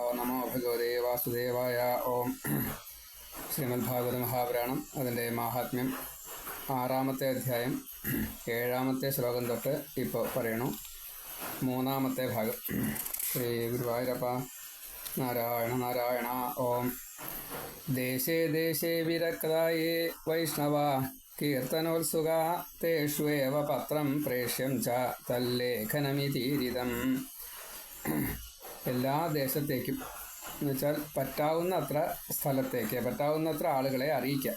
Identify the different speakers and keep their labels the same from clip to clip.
Speaker 1: ഓം നമോ ഭഗവതേ വാസുദേവായ. ഓം ശ്രീമദ് ഭാഗവത മഹാപുരാണം അതിന്റെ മാഹാത്മ്യം ആറാമത്തെ അധ്യായം ഏഴാമത്തെ ശ്ലോകം തൊട്ട് ഇപ്പോൾ പറയണു. മൂന്നാമത്തെ ഭാഗം. ശ്രീ ഗുരുവായൂരപ്പ നാരായണ നാരായണ ഓം. ദേശേ ദേശേ വിരക്തായേ വൈഷ്ണവ കീർത്തനോത്സുക തേഷ്വേവ പത്രം പ്രേഷ്യം ച എല്ലാ ദേശത്തേക്കും എന്ന് വെച്ചാൽ പറ്റാവുന്നത്ര സ്ഥലത്തേക്ക് പറ്റാവുന്നത്ര ആളുകളെ അറിയിക്കാം.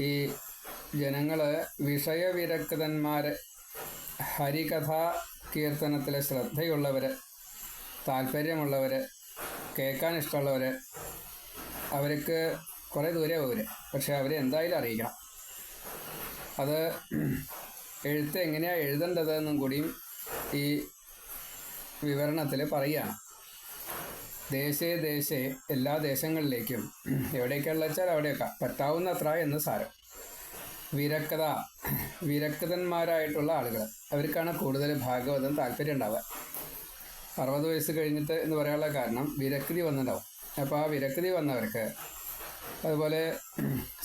Speaker 1: ഈ ജനങ്ങൾ വിഷയവിരക്തന്മാർ ഹരികഥാ കീർത്തനത്തിലെ ശ്രദ്ധയുള്ളവർ താല്പര്യമുള്ളവർ കേൾക്കാൻ ഇഷ്ടമുള്ളവർ അവർക്ക് കുറേ ദൂരെ പോര് പക്ഷെ അവരെ എന്തായാലും അറിയിക്കണം. അത് എഴുത്ത് എങ്ങനെയാണ് എഴുതേണ്ടതെന്നും കൂടിയും ഈ വിവരണത്തിൽ പറയുകയാണ്. ദേശേ ദേശേ എല്ലാ ദേശങ്ങളിലേക്കും എവിടേക്കുള്ള വെച്ചാൽ അവിടെയൊക്കെ. പറ്റാവുന്നത്ര എന്ന് സാരം. വിരക്തത വിരക്തന്മാരായിട്ടുള്ള ആളുകൾ അവർക്കാണ് കൂടുതൽ ഭാഗവതം താല്പര്യം ഉണ്ടാവുക. അറുപത് വയസ്സ് കഴിഞ്ഞിട്ട് എന്ന് പറയാനുള്ള കാരണം വിരക്തി വന്നിട്ടുണ്ടാവും. അപ്പോൾ ആ വിരക്തി വന്നവർക്ക് അതുപോലെ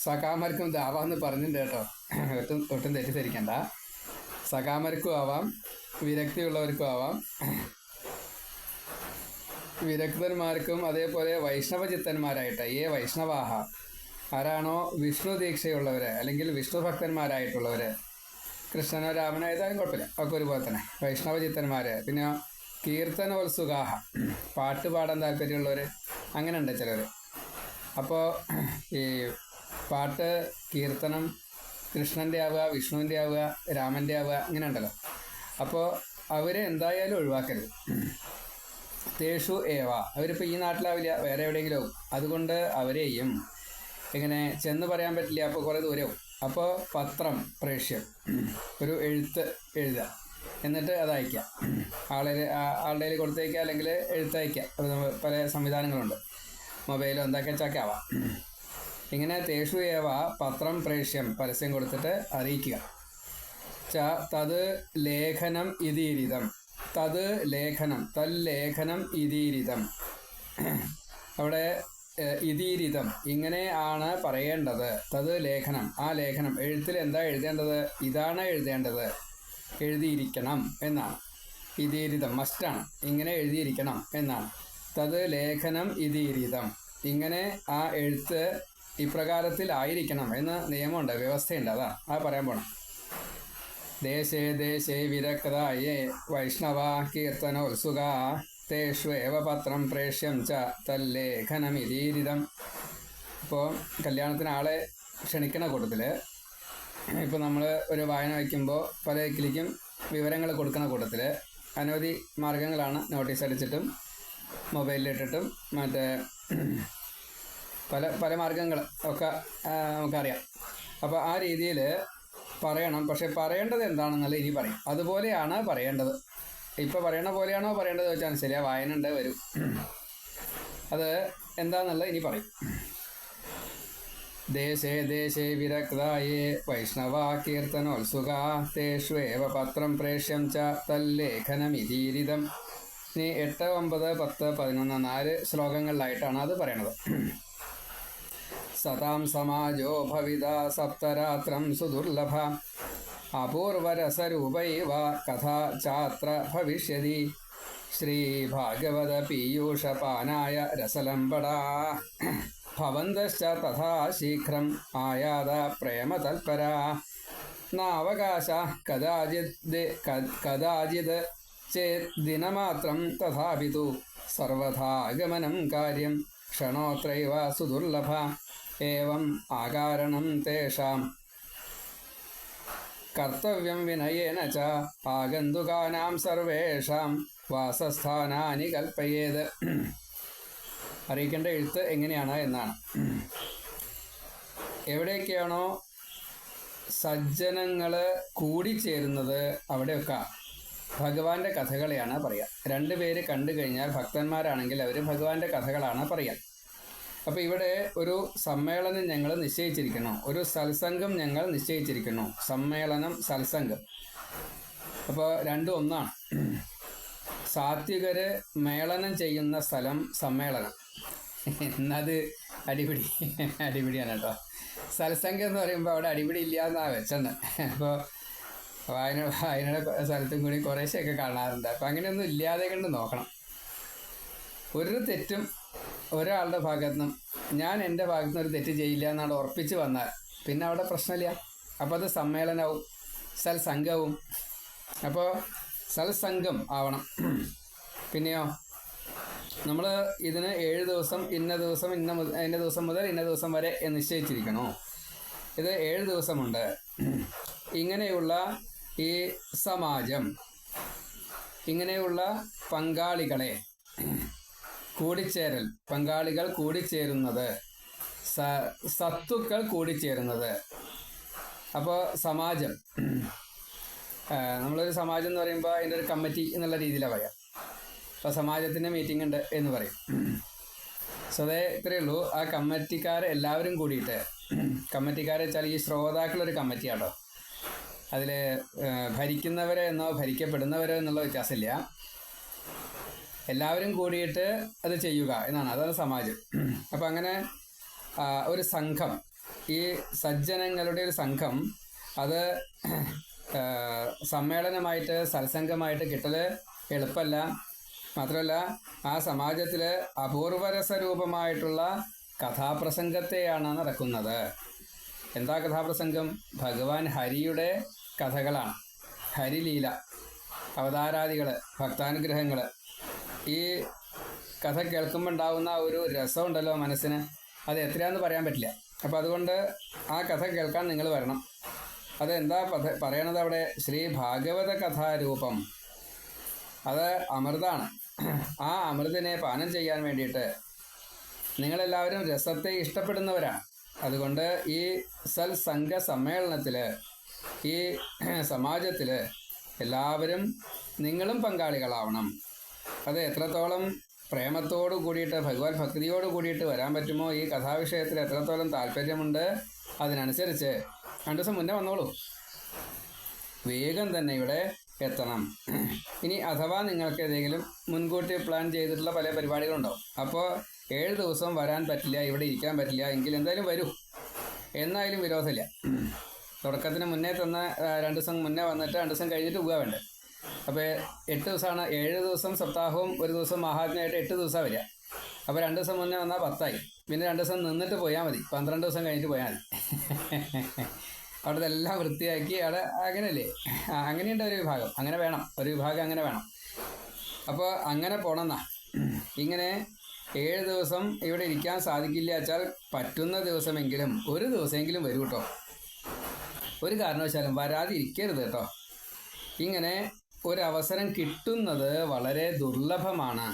Speaker 1: സഖാമർക്കും ഇതാവാന്ന് പറഞ്ഞിട്ടുണ്ട് കേട്ടോ. ഒട്ടും ഒട്ടും തെറ്റിദ്ധരിക്കണ്ട. സഖാമർക്കും ആവാം വിരക്തിയുള്ളവർക്കും ആവാം. വിരക്തന്മാർക്കും അതേപോലെ വൈഷ്ണവ വൈഷ്ണവചിത്തന്മാരായിട്ട് ഏ വൈഷ്ണവാഹ ആരാണോ വിഷ്ണു ദീക്ഷയുള്ളവർ അല്ലെങ്കിൽ വിഷ്ണു ഭക്തന്മാരായിട്ടുള്ളവർ കൃഷ്ണനോ രാമനോ ഏതായാലും കുഴപ്പമില്ല. ഒക്കെ ഒരുപോലെ തന്നെ. വൈഷ്ണവ വൈഷ്ണവചിത്തന്മാർ പിന്നെ കീർത്തനോത്സുകാഹ പാട്ട് പാടാൻ അങ്ങനെ ഉണ്ട് ചിലർ അപ്പോൾ ഈ പാട്ട് കീർത്തനം കൃഷ്ണന്റെ ആവുക വിഷ്ണുവിന്റെ ആവുക രാമന്റെ ആവുക ഇങ്ങനെ ഉണ്ടല്ലോ അപ്പോൾ അവരെ എന്തായാലും ഒഴിവാക്കരുത്. തേഷു ഏവ. അവരിപ്പോൾ ഈ നാട്ടിലാവില്ല വേറെ എവിടെയെങ്കിലും ആവും. അതുകൊണ്ട് അവരെയും ഇങ്ങനെ ചെന്ന് പറയാൻ പറ്റില്ല അപ്പോൾ കുറേ ദൂരവും അപ്പോൾ പത്രം പ്രേഷ്യം ഒരു എഴുത്ത് എഴുതുക. എന്നിട്ട് അത് അയക്കാം ആളെ ആളുടെ കയ്യിൽ കൊടുത്തയക്കുക അല്ലെങ്കിൽ എഴുത്തയക്കാം പല സംവിധാനങ്ങളുണ്ട്. മൊബൈലോ എന്തൊക്കെ വെച്ചൊക്കെ ഇങ്ങനെ തേഷു ഏവ പത്രം പ്രേഷ്യം പരസ്യം കൊടുത്തിട്ട് അറിയിക്കുക. ച തത് ലേഖനം ഇതീരിതം. തത് ലേഖനം തല്ലേഖനം ഇതീരിതം. അവിടെ ഇതീരിതം. ഇങ്ങനെ ആണ് പറയേണ്ടത്. തത് ലേഖനം ആ ലേഖനം. എഴുത്തിൽ എന്താ എഴുതേണ്ടത്? ഇതാണ് എഴുതേണ്ടത്. എഴുതിയിരിക്കണം എന്നാണ്. ഇതീരിതം മസ്റ്റാണ് ഇങ്ങനെ എഴുതിയിരിക്കണം എന്നാണ്. തത് ലേഖനം ഇതീരിതം. ഇങ്ങനെ ആ എഴുത്ത് ഇപ്രകാരത്തിലായിരിക്കണം എന്ന് നിയമമുണ്ട് വ്യവസ്ഥയുണ്ട്. അതാണ് ആ പറയാൻ പോണം. ദേശേ ദേശേ വിരക്തായേ വൈഷ്ണവ കീർത്തനോത്സുക തേഷ്വേവ പത്രം പ്രേഷ്യം ച തല്ലേഖനമിതീരിതം ഇപ്പോൾ കല്യാണത്തിന് ആളെ ക്ഷണിക്കണ കൂട്ടത്തിൽ ഇപ്പോൾ നമ്മൾ ഒരു വായന വയ്ക്കുമ്പോൾ പല ദിക്കിലേക്കും വിവരങ്ങൾ കൊടുക്കുന്ന കൂട്ടത്തിൽ അനവധി മാർഗങ്ങളാണ് നോട്ടീസ് അടിച്ചിട്ടും മൊബൈലിലിട്ടിട്ടും മറ്റേ പല പല മാർഗങ്ങൾ ഒക്കെ നമുക്കറിയാം. അപ്പോൾ ആ രീതിയിൽ പറയണം. പക്ഷെ പറയേണ്ടത് എന്താണെന്നുള്ള ഇനി പറയും. അതുപോലെയാണ് പറയേണ്ടത്. ഇപ്പോൾ പറയണ പോലെയാണോ പറയേണ്ടത് വെച്ചാൽ ശരിയാ വായന ഉണ്ട് വരും. അത് എന്താണെന്നുള്ളത് ഇനി പറയും. ദേശേ ദേശേ വിരക്തായേ വൈഷ്ണവ കീർത്തനോത്സുക തേഷ്വേവ പത്രം പ്രേഷ്യം ച തല്ലേഖനമിതീരിതം. ഇനി എട്ട് ഒമ്പത് പത്ത് പതിനൊന്ന് നാല് ശ്ലോകങ്ങളിലായിട്ടാണ് അത് പറയണത്. സതാം സമാജോ ഭവിത സപ്തരാത്രം സുദുർലഭ. അപൂർവരസരൂപൈവ കഥ ചാത്ര ഭവിഷ്യതി. ശ്രീഭാഗവത പീയൂഷപാനായ രസലംബടാ. ഭവന്തശ്ച തഥാ ശീഘ്രം ആയാത പ്രേമതൽപരാ. നാവകാശ കഥാചിത് കഥാചിത് ചേത് ദിനമാത്രം തഥാപിതു. സർവഥാഗമനം കാര്യം ക്ഷണോത്രൈവ സുദുർലഭ. ഏവം ആകാരണം തേഷാം കർത്തവ്യം विनयेन ച आगन्तुकानां सर्वेषां വാസസ്ഥാനാനി കൽപ്പയേത് അറിയിക്കേണ്ട എഴുത്ത് എങ്ങനെയാണ് എന്നാണ്। എവിടെയൊക്കെയാണോ സജ്ജനങ്ങൾ കൂടിച്ചേരുന്നത് അവിടെയൊക്കെ ഭഗവാന്റെ കഥകളെയാണ് പറയുക। രണ്ടുപേര് കണ്ടു കഴിഞ്ഞാൽ ഭക്തന്മാരാണെങ്കിൽ അവർ ഭഗവാന്റെ കഥകളാണ് പറയുക। അപ്പോൾ ഇവിടെ ഒരു സമ്മേളനം ഞങ്ങൾ നിശ്ചയിച്ചിരിക്കുന്നു. ഒരു സത്സംഗം ഞങ്ങൾ നിശ്ചയിച്ചിരിക്കുന്നു. സമ്മേളനം സത്സംഗം. അപ്പോൾ രണ്ടും ഒന്നാണ്. സാത്വികര് മേളനം ചെയ്യുന്ന സ്ഥലം സമ്മേളനം. എന്നത് അടിപിടി അടിപിടിയാണ് കേട്ടോ. സത്സംഗം എന്ന് പറയുമ്പോൾ അവിടെ അടിപിടി ഇല്ല എന്നാണ് വെച്ചെന്ന്. അപ്പോൾ വായന വായനയുടെ സ്ഥലത്തും കൂടി കുറേശ്ശെയൊക്കെ കാണാറുണ്ട്. അപ്പം അങ്ങനെയൊന്നും ഇല്ലാതെ കണ്ട് നോക്കണം. ഒരു തെറ്റും ഒരാളുടെ ഭാഗത്തു നിന്നും ഞാൻ എന്റെ ഭാഗത്തു നിന്ന് ഒരു തെറ്റ് ചെയ്യില്ല എന്നാണ് ഉറപ്പിച്ച് വന്നാൽ പിന്നെ അവിടെ പ്രശ്നമില്ല. അപ്പോൾ അത് സമ്മേളനവും സൽസംഘവും അപ്പോൾ സൽസംഘം ആവണം. പിന്നെയോ? നമ്മൾ ഇതിന് ഏഴ് ദിവസം ഇന്ന ദിവസം ഇന്ന ഇന്ന ദിവസം മുതൽ ഇന്ന ദിവസം വരെ നിശ്ചയിച്ചിരിക്കണോ? ഇത് ഏഴ് ദിവസമുണ്ട്. ഇങ്ങനെയുള്ള ഈ സമാജം ഇങ്ങനെയുള്ള പങ്കാളികളെ കൂടിച്ചേരൽ പങ്കാളികൾ കൂടിച്ചേരുന്നത് സത്തുക്കൾ കൂടിച്ചേരുന്നത്. അപ്പോൾ സമാജം നമ്മളൊരു സമാജം എന്ന് പറയുമ്പോൾ അതിന്റെ ഒരു കമ്മിറ്റി എന്നുള്ള രീതിയിലാണ് പറയാം. അപ്പോൾ സമാജത്തിന്റെ മീറ്റിംഗ് ഉണ്ട് എന്ന് പറയും. സോ അതേ ഇത്രയേ ഉള്ളൂ. ആ കമ്മിറ്റിക്കാർ എല്ലാവരും കൂടിയിട്ട് കമ്മിറ്റിക്കാരെ വെച്ചാൽ ഈ ശ്രോതാക്കളൊരു കമ്മിറ്റിയാണോ അതിൽ ഭരിക്കുന്നവരെ എന്നോ ഭരിക്കപ്പെടുന്നവരോ എന്നുള്ള വ്യത്യാസമില്ല. എല്ലാവരും കൂടിയിട്ട് അത് ചെയ്യുക എന്നാണ്. അതാണ് സമാജം. അപ്പം അങ്ങനെ ഒരു സംഘം ഈ സജ്ജനങ്ങളുടെ ഒരു സംഘം അത് സമ്മേളനമായിട്ട് സത്സംഗമായിട്ട് കിട്ടൽ എളുപ്പമല്ല. മാത്രമല്ല ആ സമാജത്തിൽ അപൂർവരസരൂപമായിട്ടുള്ള കഥാപ്രസംഗത്തെയാണ് നടക്കുന്നത്. എന്താ കഥാപ്രസംഗം? ഭഗവാൻ ഹരിയുടെ കഥകളാണ്. ഹരിലീല അവതാരാദികൾ ഭക്താനുഗ്രഹങ്ങൾ ഈ കഥ കേൾക്കുമ്പോൾ ഉണ്ടാകുന്ന ഒരു രസമുണ്ടല്ലോ മനസ്സിന്. അത് എത്രയാണെന്ന് പറയാൻ പറ്റില്ല. അപ്പോൾ അതുകൊണ്ട് ആ കഥ കേൾക്കാൻ നിങ്ങൾ വരണം. അതെന്താ പഥ പറയണത് അവിടെ? ശ്രീ ഭാഗവത കഥാരൂപം. അത് അമൃതാണ്. ആ അമൃതിനെ പാനം ചെയ്യാൻ വേണ്ടിയിട്ട് നിങ്ങളെല്ലാവരും രസത്തെ ഇഷ്ടപ്പെടുന്നവരാണ്. അതുകൊണ്ട് ഈ സത്സംഗ സമ്മേളനത്തിൽ ഈ സമാജത്തിൽ എല്ലാവരും നിങ്ങളും പങ്കാളികളാവണം. അത് എത്രത്തോളം പ്രേമത്തോടു കൂടിയിട്ട് ഭഗവത് ഭക്തിയോട് കൂടിയിട്ട് വരാൻ പറ്റുമോ? ഈ കഥാവിഷയത്തിൽ എത്രത്തോളം താല്പര്യമുണ്ട്? അതിനനുസരിച്ച് രണ്ടു ദിവസം മുന്നേ വന്നോളൂ. വേഗം തന്നെ ഇവിടെ എത്തണം. ഇനി അഥവാ നിങ്ങൾക്ക് ഏതെങ്കിലും മുൻകൂട്ടി പ്ലാൻ ചെയ്തിട്ടുള്ള പല പരിപാടികളുണ്ടാവും അപ്പോൾ ഏഴ് ദിവസം വരാൻ പറ്റില്ല ഇവിടെ ഇരിക്കാൻ പറ്റില്ല എങ്കിൽ എന്തായാലും വരൂ. എന്നായാലും വിരോധമില്ല. തുടക്കത്തിന് മുന്നേ തന്ന രണ്ട് ദിവസം മുന്നേ വന്നിട്ട് രണ്ട് ദിവസം കഴിഞ്ഞിട്ട് പോവുക വേണ്ടത് അപ്പോൾ എട്ട് ദിവസമാണ്. ഏഴ് ദിവസം സപ്താഹവും ഒരു ദിവസം മഹാത്മയായിട്ട് എട്ട് ദിവസമാണ് വരിക. അപ്പോൾ രണ്ട് ദിവസം മുന്നേ വന്നാൽ പത്തായി. പിന്നെ രണ്ട് ദിവസം നിന്നിട്ട് പോയാൽ മതി. പന്ത്രണ്ട് ദിവസം കഴിഞ്ഞിട്ട് പോയാൽ മതി. അവിടുത്തെ എല്ലാം വൃത്തിയാക്കി അവിടെ അങ്ങനെയല്ലേ? അങ്ങനെയുണ്ട് ഒരു വിഭാഗം. അങ്ങനെ വേണം. ഒരു വിഭാഗം അങ്ങനെ വേണം. അപ്പോൾ അങ്ങനെ പോണമെന്നാ ഇങ്ങനെ ഏഴ് ദിവസം ഇവിടെ ഇരിക്കാൻ സാധിക്കില്ല വെച്ചാൽ പറ്റുന്ന ദിവസമെങ്കിലും ഒരു ദിവസമെങ്കിലും വരൂ കേട്ടോ. ഒരു കാരണവശാലും വരാതിരിക്കരുത് കേട്ടോ. ഇങ്ങനെ ഒരു അവസരം കിട്ടുന്നത് വളരെ ദുർലഭമാണ്.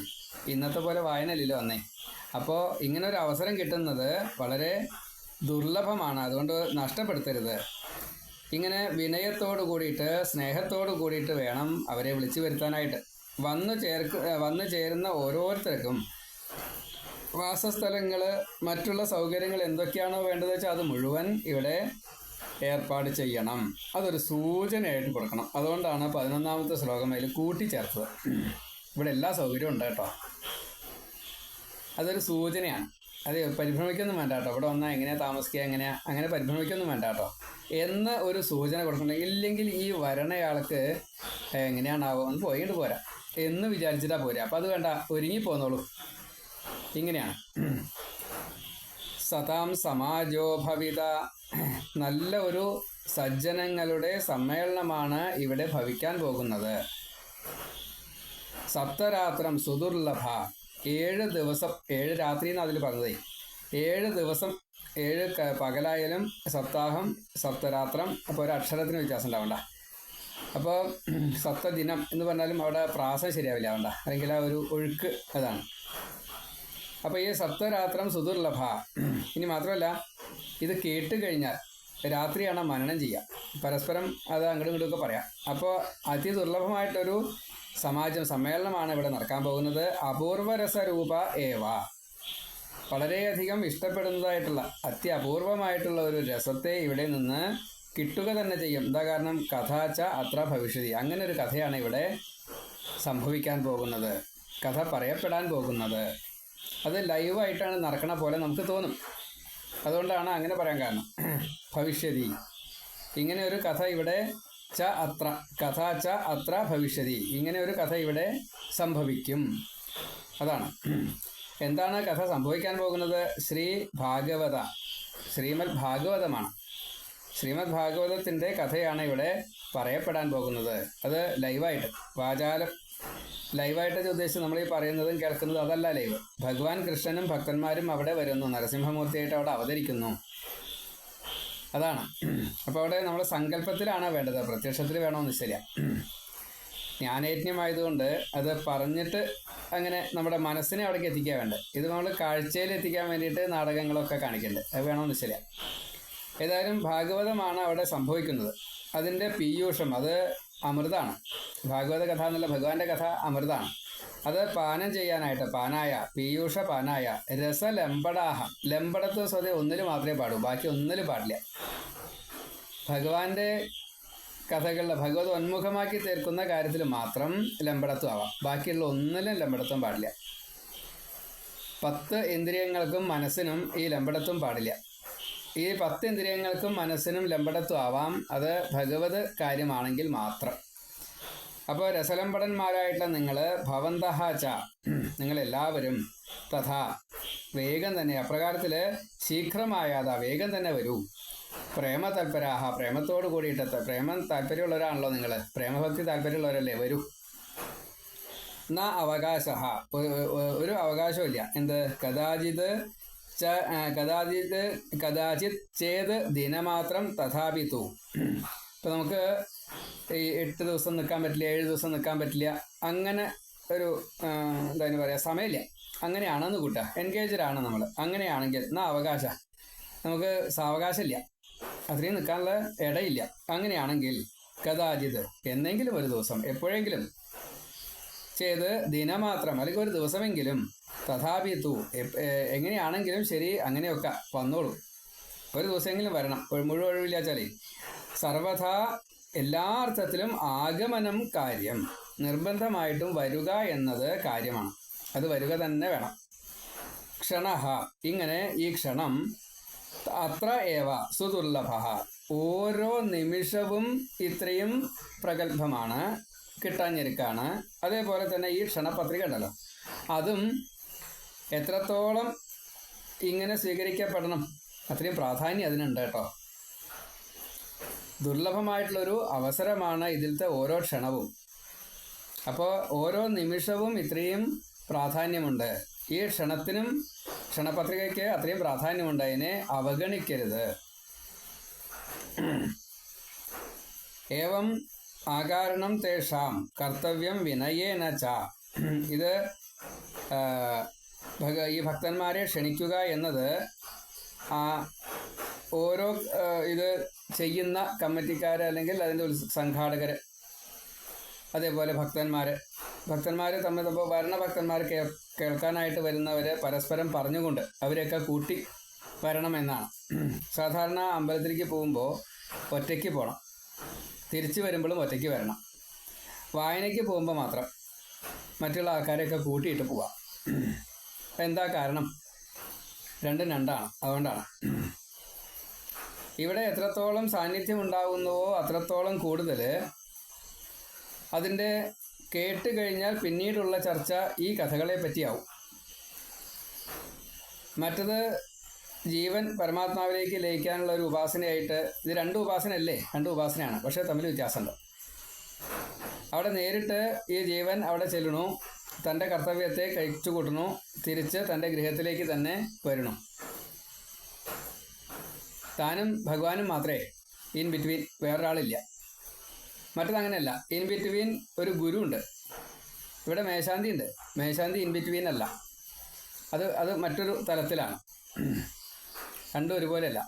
Speaker 1: ഇന്നത്തെ പോലെ വായനയില്ലല്ലോ അന്നേ. അപ്പോൾ ഇങ്ങനെ ഒരു അവസരം കിട്ടുന്നത് വളരെ ദുർലഭമാണ്. അതുകൊണ്ട് നഷ്ടപ്പെടുത്തരുത്. ഇങ്ങനെ വിനയത്തോട് കൂടിയിട്ട് സ്നേഹത്തോട് കൂടിയിട്ട് വേണം അവരെ വിളിച്ചു വരുത്താനായിട്ട്. വന്നു ചേർക്ക് വന്നു ചേരുന്ന ഓരോരുത്തർക്കും വാസസ്ഥലങ്ങൾ മറ്റുള്ള സൗകര്യങ്ങൾ എന്തൊക്കെയാണോ വേണ്ടത് വെച്ചാൽ അത് മുഴുവൻ ഇവിടെ ഏർപ്പാട് ചെയ്യണം. അതൊരു സൂചനയായിട്ട് കൊടുക്കണം. അതുകൊണ്ടാണ് പതിനൊന്നാമത്തെ ശ്ലോകം അതിൽ കൂട്ടിച്ചേർത്തത്. ഇവിടെ എല്ലാ സൗകര്യവും ഉണ്ട് കേട്ടോ. അതൊരു സൂചനയാണ്. അത് പരിഭ്രമിക്കൊന്നും വേണ്ട കേട്ടോ. ഇവിടെ വന്നാൽ എങ്ങനെയാ താമസിക്കുക എങ്ങനെയാ അങ്ങനെ പരിഭ്രമിക്കൊന്നും വേണ്ട കേട്ടോ. എന്ന് ഒരു സൂചന കൊടുക്കണം. ഇല്ലെങ്കിൽ ഈ വരണയാൾക്ക് എങ്ങനെയാണാവോ ഒന്ന് പോയിട്ട് പോരാ. എന്ന് വിചാരിച്ചിട്ടാ പോരാ. അപ്പം അത് വേണ്ട. ഒരുങ്ങി പോന്നോളൂ ഇങ്ങനെയാണ്. സതാം സമാജോ ഭവിത നല്ല ഒരു സജ്ജനങ്ങളുടെ സമ്മേളനമാണ് ഇവിടെ ഭവിക്കാൻ പോകുന്നത്. സപ്തരാത്രം സുദുർലഭ. ഏഴ് ദിവസം ഏഴ് രാത്രി എന്ന് അതിൽ പറഞ്ഞത്. ഏഴ് ദിവസം ഏഴ് പകലായാലും സപ്താഹം സപ്തരാത്രം അപ്പോൾ ഒരു അക്ഷരത്തിന് വ്യത്യാസം ഉണ്ടാവണ്ട. അപ്പോൾ സപ്തദിനം എന്ന് പറഞ്ഞാലും അവിടെ പ്രാസം ശരിയാവില്ല വേണ്ട. അല്ലെങ്കിൽ ആ ഒരു ഒഴുക്ക് അതാണ്. അപ്പോൾ ഈ സപ്തരാത്രം സുദുർലഭ. ഇനി മാത്രമല്ല ഇത് കേട്ട് കഴിഞ്ഞാൽ രാത്രിയാണ് മനനം ചെയ്യുക. പരസ്പരം അത് അങ്ങോട്ടും ഇങ്ങോട്ടും ഒക്കെ പറയാം. അപ്പോൾ അതിദുർലഭമായിട്ടൊരു സമാജം സമ്മേളനമാണ് ഇവിടെ നടക്കാൻ പോകുന്നത്. അപൂർവരസരൂപ ഏവ. വളരെയധികം ഇഷ്ടപ്പെടുന്നതായിട്ടുള്ള അത്യപൂർവമായിട്ടുള്ള ഒരു രസത്തെ ഇവിടെ നിന്ന് കിട്ടുക തന്നെ ചെയ്യും. എന്താ കാരണം? കഥാച്ച അത്ര ഭവിഷ്യതി. അങ്ങനെ ഒരു കഥയാണ് ഇവിടെ സംഭവിക്കാൻ പോകുന്നത്. കഥ പറയപ്പെടാൻ പോകുന്നത്. അത് ലൈവായിട്ടാണ് നടക്കണ പോലെ നമുക്ക് തോന്നും. അതുകൊണ്ടാണ് അങ്ങനെ പറയാൻ കാരണം. ഭവിഷ്യതി. ഇങ്ങനെ ഒരു കഥ ഇവിടെ ച അത്ര. കഥ ച അത്ര ഭവിഷ്യതി. ഇങ്ങനെ ഒരു കഥ ഇവിടെ സംഭവിക്കും. അതാണ്. എന്താണ് കഥ സംഭവിക്കാൻ പോകുന്നത്? ശ്രീ ഭാഗവത. ശ്രീമദ് ഭാഗവതമാണ്. ശ്രീമദ് ഭാഗവതത്തിന്റെ കഥയാണ് ഇവിടെ പറയപ്പെടാൻ പോകുന്നത്. അത് ലൈവായിട്ട്. വാചാലം. ലൈവായിട്ട് ഉദ്ദേശിച്ച് നമ്മൾ ഈ പറയുന്നതും കേൾക്കുന്നതും അതല്ല ലൈവ്. ഭഗവാൻ കൃഷ്ണനും ഭക്തന്മാരും അവിടെ വരുന്നു. നരസിംഹമൂർത്തിയായിട്ട് അവിടെ അവതരിക്കുന്നു. അതാണ്. അപ്പോൾ അവിടെ നമ്മൾ സങ്കല്പത്തിലാണ് വേണ്ടത്? പ്രത്യക്ഷത്തിൽ വേണമെന്ന് ശരിയാ ജ്ഞാനയജ്ഞമായതുകൊണ്ട് അത് പറഞ്ഞിട്ട് അങ്ങനെ നമ്മുടെ മനസ്സിനെ അവിടേക്ക് എത്തിക്കാൻ വേണ്ടത്. ഇത് നമ്മൾ കാഴ്ചയിൽ എത്തിക്കാൻ വേണ്ടിയിട്ട് നാടകങ്ങളൊക്കെ കാണിക്കേണ്ടത് അത് വേണമെന്ന് ശരിയാ ഏതായാലും ഭാഗവതമാണ് അവിടെ സംഭവിക്കുന്നത്. അതിന്റെ പീയൂഷം അത് അമൃതാണ്. ഭാഗവത കഥ എന്നുള്ള ഭഗവാന്റെ കഥ അമൃതാണ്. അത് പാനം ചെയ്യാനായിട്ട് പാനായ പീയൂഷ പാനായ രസലംബടാഹ ലംബടത്വ സ്വതേ ഒന്നിൽ മാത്രമേ പാടൂ ബാക്കി ഒന്നിലും പാടില്ല. ഭഗവാന്റെ കഥകളിൽ ഭഗവത് ഉന്മുഖമാക്കി തീർക്കുന്ന കാര്യത്തിൽ മാത്രം ലംബടത്വം ആവാം. ബാക്കിയുള്ള ഒന്നിലും ലംബടത്വം പാടില്ല. പത്ത് ഇന്ദ്രിയങ്ങൾക്കും മനസ്സിനും ഈ ലംബടത്വം പാടില്ല. ഈ പത്ത് ഇന്ദ്രിയങ്ങൾക്കും മനസ്സിനും ലംബടത്വം ആവാം. അത് ഭഗവത് കാര്യമാണെങ്കിൽ മാത്രം. അപ്പോൾ രസലംബടന്മാരായിട്ടുള്ള നിങ്ങൾ ഭവന്തഹ ച നിങ്ങളെല്ലാവരും തഥാ വേഗം തന്നെ അപ്രകാരത്തിൽ ശീഘ്രമായാതാ വേഗം തന്നെ വരൂ. പ്രേമ താല്പര്യാഹ പ്രേമത്തോട് കൂടിയിട്ട് പ്രേമം താല്പര്യമുള്ളവരാണല്ലോ നിങ്ങൾ പ്രേമഭക്തി താല്പര്യമുള്ളവരല്ലേ വരൂ. ന അവകാശ ഒരു അവകാശമില്ല എന്ത്? കഥാചിത് കഥാചിത് കഥാചിത് ചേത് ദിനമാത്രം തഥാപി തൂ ഇപ്പം നമുക്ക് ഈ എട്ട് ദിവസം നിൽക്കാൻ പറ്റില്ല ഏഴ് ദിവസം നിൽക്കാൻ പറ്റില്ല അങ്ങനെ ഒരു എന്താ പറയുക സമയമില്ല. അങ്ങനെയാണെന്ന് കൂട്ടുക. എൻഗേജഡ് ആണ് നമ്മൾ അങ്ങനെയാണെങ്കിൽ എന്നാ അവകാശ? നമുക്ക് സാവകാശമില്ല. അത്രയും നിൽക്കാനുള്ള ഇടയില്ല. അങ്ങനെയാണെങ്കിൽ കഥാചിത് എന്നെങ്കിലും ഒരു ദിവസം എപ്പോഴെങ്കിലും ചെയ്ത് ദിനമാത്രം അല്ലെങ്കിൽ ഒരു ദിവസമെങ്കിലും തഥാപി തൂ എങ്ങനെയാണെങ്കിലും ശരി അങ്ങനെയൊക്കെ വന്നോളൂ. ഒരു ദിവസമെങ്കിലും വരണം. മുഴുവൻ ഒഴിവില്ലാച്ചാലേ. സർവഥ എല്ലാ അർത്ഥത്തിലും ആഗമനം കാര്യം. നിർബന്ധമായിട്ടും വരുക എന്നത് കാര്യമാണ്. അത് വരുക തന്നെ വേണം. ക്ഷണഹ ഇങ്ങനെ ഈ ക്ഷണം അത്ര ഏവ സുദുർലഭ. ഓരോ നിമിഷവും ഇത്രയും പ്രഗത്ഭമാണ്. കിട്ടാഞ്ഞിരിക്കാണ്. അതേപോലെ തന്നെ ഈ ക്ഷണപത്രിക ഉണ്ടല്ലോ. അതും എത്രത്തോളം ഇങ്ങനെ സ്വീകരിക്കപ്പെടണം? അത്രയും പ്രാധാന്യം അതിനുണ്ട് കേട്ടോ. ദുർലഭമായിട്ടുള്ളൊരു അവസരമാണ് ഇതിലത്തെ ഓരോ ക്ഷണവും. അപ്പോൾ ഓരോ നിമിഷവും ഇത്രയും പ്രാധാന്യമുണ്ട്. ഈ ക്ഷണത്തിനും ക്ഷണപത്രികയ്ക്ക് അത്രയും പ്രാധാന്യമുണ്ട്. അതിനെ അവഗണിക്കരുത്. ഏവം ആകാരണം തേഷാം കർത്തവ്യം വിനയേന ച. ഇത് ഈ ഭക്തന്മാരെ ക്ഷണിക്കുക എന്നത് ആ ഓരോ ഇത് ചെയ്യുന്ന കമ്മിറ്റിക്കാർ അല്ലെങ്കിൽ അതിന്റെ സംഘാടകർ അതേപോലെ ഭക്തന്മാർ ഭക്തന്മാർ തമ്മിൽ ഇപ്പോൾ വരണ ഭക്തന്മാർ കേ കേൾക്കാനായിട്ട് വരുന്നവർ പരസ്പരം പറഞ്ഞുകൊണ്ട് അവരെയൊക്കെ കൂട്ടി വരണമെന്നാണ്. സാധാരണ അമ്പലത്തിലേക്ക് പോകുമ്പോൾ ഒറ്റയ്ക്ക് പോകണം. തിരിച്ചു വരുമ്പോഴും ഒറ്റയ്ക്ക് വരണം. വായനയ്ക്ക് പോകുമ്പോൾ മാത്രം മറ്റുള്ള ആൾക്കാരെയൊക്കെ കൂട്ടിയിട്ട് പോവാം. എന്താ കാരണം? രണ്ടും രണ്ടാണ്. അതുകൊണ്ടാണ്. ഇവിടെ എത്രത്തോളം സാന്നിധ്യം ഉണ്ടാകുന്നുവോ അത്രത്തോളം കൂടുതൽ അതിന്റെ കേട്ട് കഴിഞ്ഞാൽ പിന്നീടുള്ള ചർച്ച ഈ കഥകളെ പറ്റിയാവും. മറ്റത് ജീവൻ പരമാത്മാവിലേക്ക് ലയിക്കാനുള്ള ഒരു ഉപാസനയായിട്ട് ഇത് രണ്ട് ഉപാസനയല്ലേ? രണ്ട് ഉപാസനയാണ്. പക്ഷേ തമ്മിൽ വ്യത്യാസമുണ്ട്. അവിടെ നേരിട്ട് ഈ ജീവൻ അവിടെ ചെല്ലണു തന്റെ കർത്തവ്യത്തെ കഴിച്ചു കൂട്ടണു തിരിച്ച് തന്റെ ഗൃഹത്തിലേക്ക് തന്നെ വരണം താനും ഭഗവാനും മാത്രമേ ഇൻ ബിറ്റ്വീൻ വേറൊരാളില്ല. മറ്റതങ്ങനെയല്ല. ഇൻ ബിറ്റ്വീൻ ഒരു ഗുരു ഉണ്ട് ഇവിടെ മേശാന്തി ഉണ്ട് മേശാന്തി ഇൻ ബിറ്റ്വീൻ അല്ല. അത് അത് മറ്റൊരു തലത്തിലാണ്. രണ്ടും ഒരുപോലെയല്ല.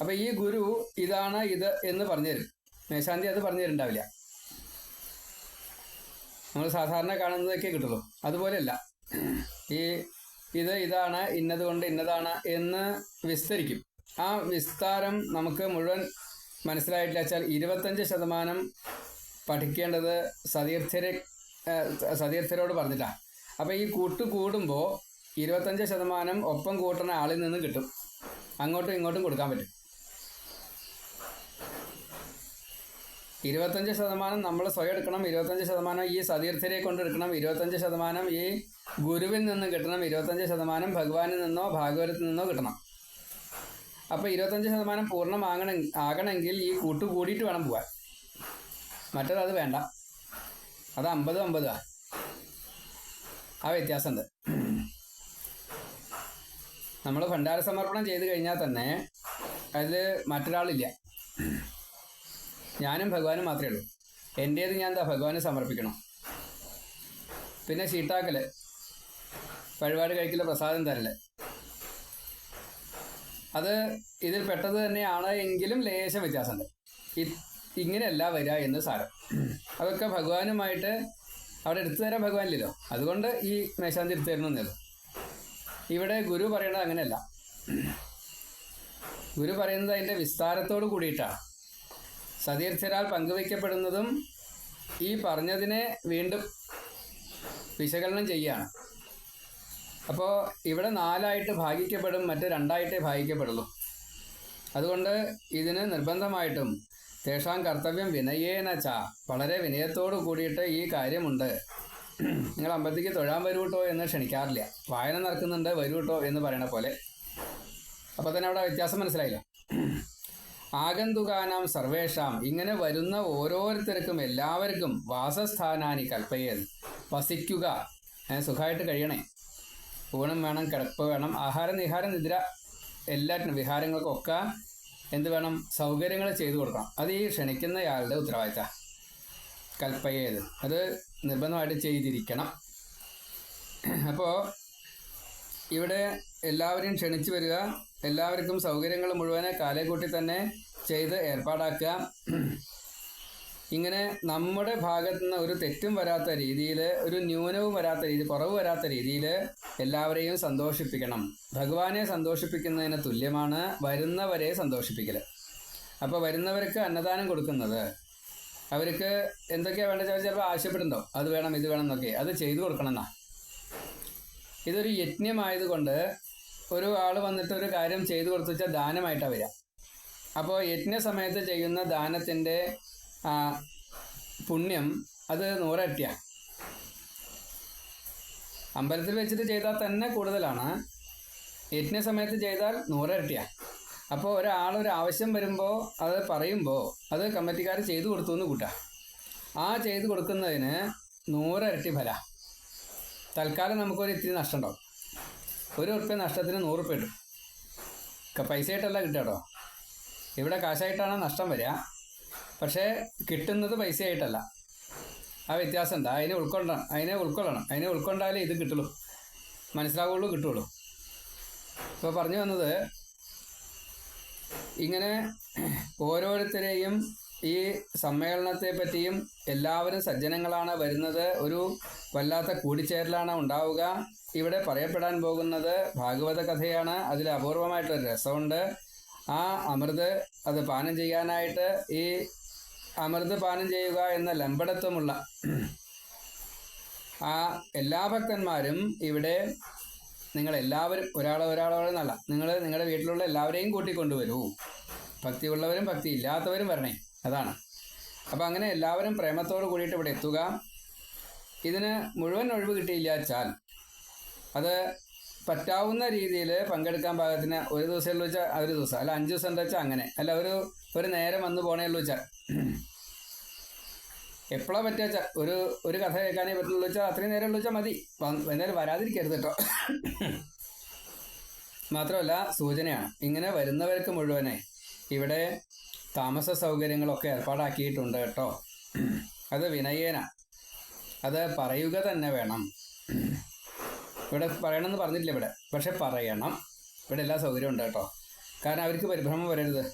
Speaker 1: അപ്പം ഈ ഗുരു ഇതാണ് ഇത് എന്ന് പറഞ്ഞു തരും മേശാന്തി അത് പറഞ്ഞു തരുന്നുണ്ടാവില്ല നമ്മൾ സാധാരണ കാണുന്നതൊക്കെ കിട്ടുള്ളൂ. അതുപോലെയല്ല. ഈ ഇത് ഇതാണ് ഇന്നത് കൊണ്ട് ഇന്നതാണ് എന്ന് വിസ്തരിക്കും. ആ വിസ്താരം നമുക്ക് മുഴുവൻ മനസ്സിലായിട്ടില്ല വെച്ചാൽ ഇരുപത്തഞ്ച് ശതമാനം പഠിക്കേണ്ടത് സതീർത്ഥരെ സതീർത്ഥരോട് പറഞ്ഞില്ല അപ്പോൾ ഈ കൂട്ട് കൂടുമ്പോൾ ഇരുപത്തഞ്ച് ശതമാനം ഒപ്പം കൂട്ടുന്ന ആളിൽ നിന്ന് കിട്ടും. അങ്ങോട്ടും ഇങ്ങോട്ടും കൊടുക്കാൻ പറ്റും. ഇരുപത്തഞ്ച് ശതമാനം നമ്മൾ സ്വയം എടുക്കണം ഇരുപത്തഞ്ച് ശതമാനം ഈ സതീർത്ഥരെ കൊണ്ട് എടുക്കണം ഇരുപത്തഞ്ച് ശതമാനം ഈ ഗുരുവിൽ നിന്ന് കിട്ടണം ഇരുപത്തഞ്ച് ശതമാനം ഭഗവാനിൽ നിന്നോ ഭാഗവതത്തിൽ നിന്നോ കിട്ടണം. അപ്പോൾ ഇരുപത്തഞ്ച് ശതമാനം പൂർണമാകണം ആകണമെങ്കിൽ ഈ കൂട്ട് കൂടിയിട്ട് വേണം പോവാൻ. മറ്റത് അത് വേണ്ട. അത് അമ്പത് അമ്പതാണ് ആ വ്യത്യാസമുണ്ട്. നമ്മൾ ഭണ്ഡാര സമർപ്പണം ചെയ്ത് കഴിഞ്ഞാൽ തന്നെ അതിൽ മറ്റൊരാളില്ല. ഞാനും ഭഗവാനും മാത്രമേ ഉള്ളൂ. എന്റേത് ഞാൻ എന്താ ഭഗവാന് സമർപ്പിക്കണം. പിന്നെ ചീട്ടാക്കൽ വഴിപാട് കഴിക്കില്ല പ്രസാദം തരൽ. അത് ഇതിൽ പെട്ടത് തന്നെയാണ് എങ്കിലും ലേശം വ്യത്യാസമുണ്ട്. ഇങ്ങനെയല്ല വരിക എന്ന് സാരം. അതൊക്കെ ഭഗവാനുമായിട്ട് അവിടെ എടുത്തു തരാൻ ഭഗവാനില്ലല്ലോ. അതുകൊണ്ട് ഈ മേശാന്തി എടുത്തു തരണമെന്നുള്ളൂ ഇവിടെ ഗുരു പറയണത് അങ്ങനെയല്ല. ഗുരു പറയുന്നത് അതിന്റെ വിസ്താരത്തോട് കൂടിയിട്ടാണ് സതീർത്ഥരാൽ പങ്കുവയ്ക്കപ്പെടുന്നതും ഈ പറഞ്ഞതിനെ വീണ്ടും വിശകലനം ചെയ്യുകയാണ് അപ്പോൾ ഇവിടെ നാലായിട്ട് ഭാഗിക്കപ്പെടും മറ്റ് രണ്ടായിട്ടേ ഭാഗിക്കപ്പെടുള്ളൂ. അതുകൊണ്ട് ഇതിന് നിർബന്ധമായിട്ടും തേഷാം കർത്തവ്യം വിനയേന ച. വളരെ വിനയത്തോടു കൂടിയിട്ട് ഈ കാര്യമുണ്ട്. നിങ്ങൾ അമ്പലത്തേക്ക് തൊഴാൻ വരൂ കേട്ടോ എന്ന് ക്ഷണിക്കാറില്ല. വായന നടക്കുന്നുണ്ട് വരൂ കേട്ടോ എന്ന് പറയണ പോലെ. അപ്പോൾ തന്നെ അവിടെ വ്യത്യാസം മനസ്സിലായില്ല? ആഗന്തുകാനാം സർവേഷാം ഇങ്ങനെ വരുന്ന ഓരോരുത്തർക്കും എല്ലാവർക്കും വാസസ്ഥാനാനി കൽപ്പയത്. വസിക്കുക. സുഖമായിട്ട് കഴിയണേ. ഊണം വേണം കിടപ്പ് വേണം. ആഹാരം നിഹാരം നിദ്ര എല്ലാറ്റിനും വിഹാരങ്ങൾക്കൊക്കെ എന്ത് വേണം? സൗകര്യങ്ങൾ ചെയ്തു കൊടുക്കണം. അത് ഈ ക്ഷണിക്കുന്നയാളുടെ ഉത്തരവാദിത്ത. കൽപ്പയത് അത് നിർബന്ധമായിട്ട് ചെയ്തിരിക്കണം. അപ്പോൾ ഇവിടെ എല്ലാവരെയും ക്ഷണിച്ചു വരിക. എല്ലാവർക്കും സൗകര്യങ്ങൾ മുഴുവനെ കാലേക്കൂട്ടി തന്നെ ചെയ്ത് ഏർപ്പാടാക്കുക. ഇങ്ങനെ നമ്മുടെ ഭാഗത്തു നിന്ന് ഒരു തെറ്റും വരാത്ത രീതിയിൽ ഒരു ന്യൂനവും വരാത്ത രീതി കുറവ് വരാത്ത രീതിയിൽ എല്ലാവരെയും സന്തോഷിപ്പിക്കണം. ഭഗവാനെ സന്തോഷിപ്പിക്കുന്നതിന് തുല്യമാണ് വരുന്നവരെ സന്തോഷിപ്പിക്കൽ അപ്പോൾ വരുന്നവർക്ക് അന്നദാനം കൊടുക്കുന്നത് അവർക്ക് എന്തൊക്കെയാ വേണ്ടത് ചോദിച്ചാൽ ചിലപ്പോൾ ആവശ്യപ്പെടുന്നുണ്ടോ അത് വേണം ഇത് വേണം എന്നൊക്കെ. അത് ചെയ്തു കൊടുക്കണം എന്നാ ഇതൊരു യജ്ഞമായതുകൊണ്ട് ഒരു ആൾ വന്നിട്ട് ഒരു കാര്യം ചെയ്തു കൊടുത്തു വെച്ചാൽ ദാനമായിട്ടാണ് വരിക. അപ്പോൾ യജ്ഞ സമയത്ത് ചെയ്യുന്ന ദാനത്തിന്റെ പുണ്യം അത് നൂറട്ടിയാണ് അമ്പലത്തിൽ വെച്ചിട്ട് ചെയ്താൽ തന്നെ കൂടുതലാണ്. യജ്ഞ സമയത്ത് ചെയ്താൽ നൂറരട്ടിയാണ് അപ്പോൾ ഒരാൾ ഒരു ആവശ്യം വരുമ്പോൾ അത് പറയുമ്പോൾ അത് കമ്മിറ്റിക്കാർ ചെയ്തു കൊടുത്തു എന്ന് കൂട്ടാം. ആ ചെയ്തു കൊടുക്കുന്നതിന് നൂറരട്ടി ഫല. തൽക്കാലം നമുക്കൊരു ഇത്തിരി നഷ്ടം ഉണ്ടാവും ഒരു ഉറുപ്പ്യ നഷ്ടത്തിന് നൂറ് ഉറുപ്പ്യ കിട്ടും. പൈസ ആയിട്ടല്ല കിട്ടുക കേട്ടോ ഇവിടെ കാശായിട്ടാണ് നഷ്ടം വരിക. പക്ഷേ കിട്ടുന്നത് പൈസ ആയിട്ടല്ല ആ വ്യത്യാസം ഉണ്ട് അതിനെ ഉൾക്കൊള്ളണം അതിനെ ഉൾക്കൊള്ളണം. അതിനെ ഉൾക്കൊണ്ടാലേ ഇത് കിട്ടുള്ളൂ. മനസ്സിലാവുള്ളൂ കിട്ടുള്ളൂ. ഇപ്പോൾ പറഞ്ഞു വന്നത് ഇങ്ങനെ ഓരോരുത്തരെയും ഈ സമ്മേളനത്തെ പറ്റിയും എല്ലാവരും സജ്ജനങ്ങളാണ് വരുന്നത്. ഒരു വല്ലാത്ത കൂടിച്ചേരലാണ് ഉണ്ടാവുക. ഇവിടെ പറയപ്പെടാൻ പോകുന്നത് ഭാഗവത കഥയാണ്. അതിൽ അപൂർവമായിട്ടൊരു രസമുണ്ട്. ആ അമൃത് അത് പാനം ചെയ്യാനായിട്ട് ഈ അമൃത് പാനം ചെയ്യുക എന്ന ലംബടത്വമുള്ള ആ എല്ലാ ഭക്തന്മാരും ഇവിടെ നിങ്ങൾ എല്ലാവരും ഒരാളെ ഒരാളോടെ എന്നല്ല. നിങ്ങൾ നിങ്ങളുടെ വീട്ടിലുള്ള എല്ലാവരെയും കൂട്ടിക്കൊണ്ടുവരൂ. ഭക്തിയുള്ളവരും ഭക്തി ഇല്ലാത്തവരും വരണേ. അതാണ്. അപ്പം അങ്ങനെ എല്ലാവരും പ്രേമത്തോട് കൂടിയിട്ട് ഇവിടെ എത്തുക. ഇതിന് മുഴുവൻ ഒഴിവ് കിട്ടിയില്ല വെച്ചാൽ അത് പറ്റാവുന്ന രീതിയിൽ പങ്കെടുക്കാൻ പാകത്തിന് ഒരു ദിവസം ഉള്ളു വെച്ചാൽ ഒരു ദിവസം അല്ല അഞ്ച് ദിവസം എന്താ വെച്ചാൽ അങ്ങനെ. അല്ല ഒരു ഒരു നേരം വന്ന് പോണേ ഉള്ളൂ വെച്ചാൽ. എപ്പോഴാണ് പറ്റുക ഒരു ഒരു കഥ കേൾക്കാനേ പറ്റുള്ളൂ വെച്ചാൽ അത്രയും നേരം ഉള്ളൂ വെച്ചാൽ മതി. എന്തായാലും വരാതിരിക്കരുത് കേട്ടോ മാത്രമല്ല സൂചനയാണ്. ഇങ്ങനെ വരുന്നവർക്ക് മുഴുവനെ ഇവിടെ താമസ സൗകര്യങ്ങളൊക്കെ ഏർപ്പാടാക്കിയിട്ടുണ്ട് കേട്ടോ അത് വിനയേന. അത് പറയുക തന്നെ വേണം. ഇവിടെ പറയണമെന്ന് പറഞ്ഞിട്ടില്ല ഇവിടെ. പക്ഷെ പറയണം. ഇവിടെ എല്ലാ സൗകര്യവും ഉണ്ട് കേട്ടോ കാരണം അവർക്ക് പരിഭ്രമം വരരുത്.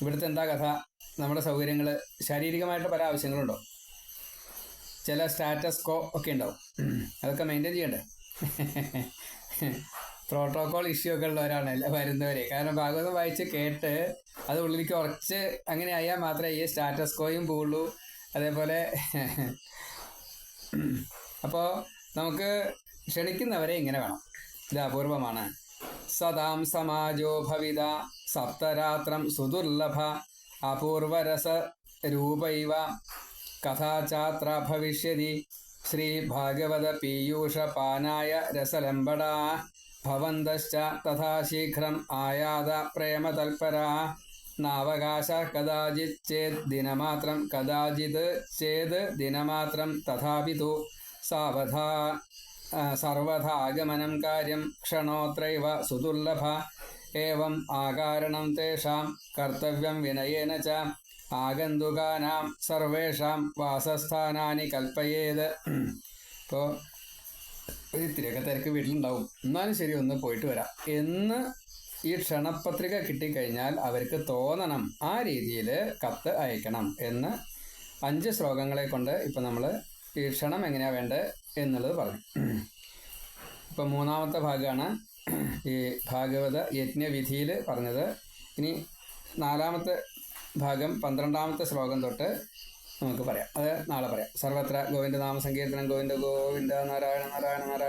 Speaker 1: ഇവിടുത്തെ എന്താ കഥ? നമ്മുടെ സൗകര്യങ്ങൾ ശാരീരികമായിട്ട് പല ആവശ്യങ്ങളുണ്ടോ? ചില സ്റ്റാറ്റസ് കോ ഒക്കെ ഉണ്ടാവും. അതൊക്കെ മെയിന്റെയിൻ ചെയ്യണ്ടേ? പ്രോട്ടോകോൾ ഇഷ്യൂ ഒക്കെ ഉള്ളവരാണ് വരുന്നവരെ. കാരണം ഭാഗവതം വായിച്ച് കേട്ട് അത് ഉള്ളിലേക്ക് ഉറച്ച് അങ്ങനെ ആയാൽ മാത്രമേ ഈ സ്റ്റാറ്റസ് കോയും പോവുള്ളൂ. അതേപോലെ അപ്പോൾ നമുക്ക് ക്ഷണിക്കുന്നവരെ ഇങ്ങനെ വേണം. ഇത് അപൂർവമാണ്. സദാം സമാജോ ഭവിത സപ്തരാത്രം സുദുർലഭ അപൂർവരസ രൂപൈവ കഥാചാത്ര ഭവിഷ്യതി ശ്രീ ഭാഗവത പീയൂഷ പാനായ രസലംബടാ ഭവന്തശ്ച തഥാ ശീഘ്രം ആയാത പ്രേമതൽപരാ നാവകാശ കഥാചിത് ചേത് ദിനമാത്രം കഥാചിത് ചേത് ദിനമാത്രം തഥാപിതു സാവധാ ആ, സർവഥാഗമനം കാര്യം ക്ഷണോത്രൈവ സുദുർലഭ ഏവം ആകാരണം തേഷാം കർത്തവ്യം വിനയേന ച ആഗന്തുകാനാം സർവേഷാം വാസസ്ഥാനാനി കൽപ്പയേത് ഇപ്പോൾ ഒരു ഇത്തിരിയൊക്കെ തിരക്ക് വീട്ടിലുണ്ടാവും. എന്നാലും ശരി ഒന്ന് പോയിട്ട് വരാം. എന്ന് ഈ ക്ഷണപത്രിക കിട്ടിക്കഴിഞ്ഞാൽ അവർക്ക് തോന്നണം ആ രീതിയിൽ കത്ത് അയക്കണം എന്ന് അഞ്ച് ശ്ലോകങ്ങളെ കൊണ്ട് ഇപ്പം നമ്മൾ ഈ ക്ഷണം എങ്ങനെയാണ് വേണ്ടത് എന്നുള്ളത് പറഞ്ഞു. ഇപ്പം മൂന്നാമത്തെ ഭാഗമാണ് ഈ ഭാഗവത യജ്ഞവിധിയിൽ പറഞ്ഞത്. ഇനി നാലാമത്തെ ഭാഗം പന്ത്രണ്ടാമത്തെ ശ്ലോകം തൊട്ട് നമുക്ക് പറയാം. അത് നാളെ പറയാം. സർവത്ര ഗോവിന്ദ നാമസങ്കീർത്തനം ഗോവിന്ദ ഗോവിന്ദ നാരായണ നാരായണ നാരായണ